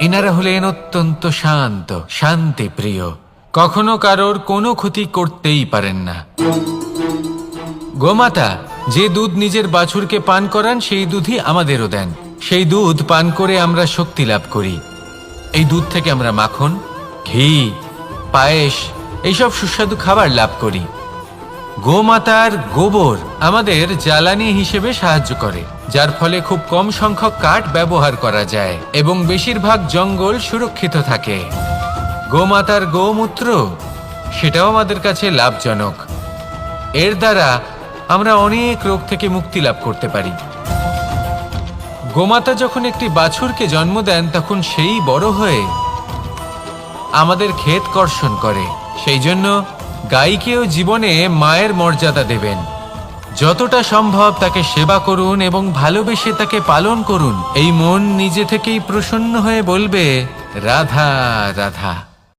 এনারা হলেন অত্যন্ত শান্ত, শান্তি প্রিয়। কখনো কারোর কোনো ক্ষতি করতেই পারেন না। গোমাতা, যে দুধ নিজের বাছুরকে পান করান, সেই দুধই আমাদেরও দেন। সেই দুধ পান করে আমরা শক্তি লাভ করি। এই দুধ থেকে আমরা মাখন, ঘি, পায়েস, এইসব সুস্বাদু খাবার লাভ করি। গোমাতার গোবর আমাদের জ্বালানি হিসেবে সাহায্য করে, যার ফলে খুব কম সংখ্যক কাঠ ব্যবহার করা যায় এবং বেশিরভাগ জঙ্গল সুরক্ষিত থাকে। গোমাতার গোমূত্র, সেটাও আমাদের কাছে লাভজনক। এর দ্বারা আমরা অনেক রোগ থেকে মুক্তি লাভ করতে পারি। গোমাতা যখন একটি বাছুরকে জন্ম দেন, তখন সেই বড় হয়ে আমাদের ক্ষেত কর্ষণ করে। সেই জন্য গাইকেও জীবনে মায়ের মর্যাদা দেবেন। যতটা সম্ভব তাকে সেবা করুন এবং ভালোবেসে তাকে পালন করুন। এই মন নিজে থেকেই প্রসন্ন হয়ে বলবে, রাধা রাধা।